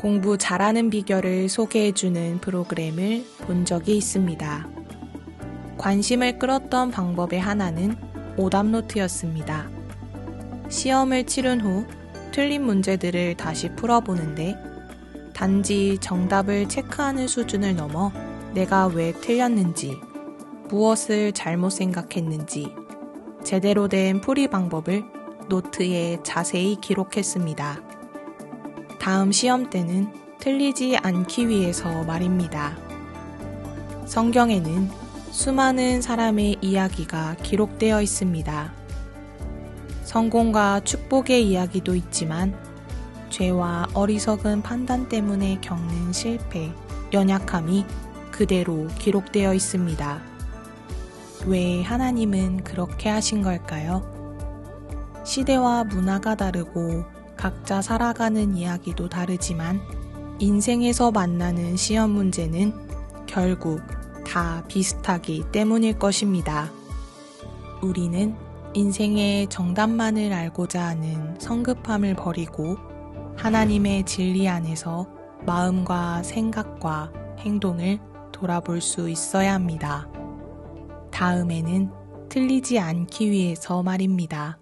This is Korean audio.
공부 잘하는 비결을 소개해주는 프로그램을 본 적이 있습니다. 관심을 끌었던 방법의 하나는 오답노트였습니다. 시험을 치른 후 틀린 문제들을 다시 풀어보는데 단지 정답을 체크하는 수준을 넘어 내가 왜 틀렸는지, 무엇을 잘못 생각했는지, 제대로 된 풀이 방법을 노트에 자세히 기록했습니다. 다음 시험 때는 틀리지 않기 위해서 말입니다. 성경에는 수많은 사람의 이야기가 기록되어 있습니다. 성공과 축복의 이야기도 있지만 죄와 어리석은 판단 때문에 겪는 실패, 연약함이 그대로 기록되어 있습니다. 왜 하나님은 그렇게 하신 걸까요? 시대와 문화가 다르고 각자 살아가는 이야기도 다르지만 인생에서 만나는 시험 문제는 결국 다 비슷하기 때문일 것입니다. 우리는 인생의 정답만을 알고자 하는 성급함을 버리고 하나님의 진리 안에서 마음과 생각과 행동을 돌아볼 수 있어야 합니다. 다음에는 틀리지 않기 위해서 말입니다.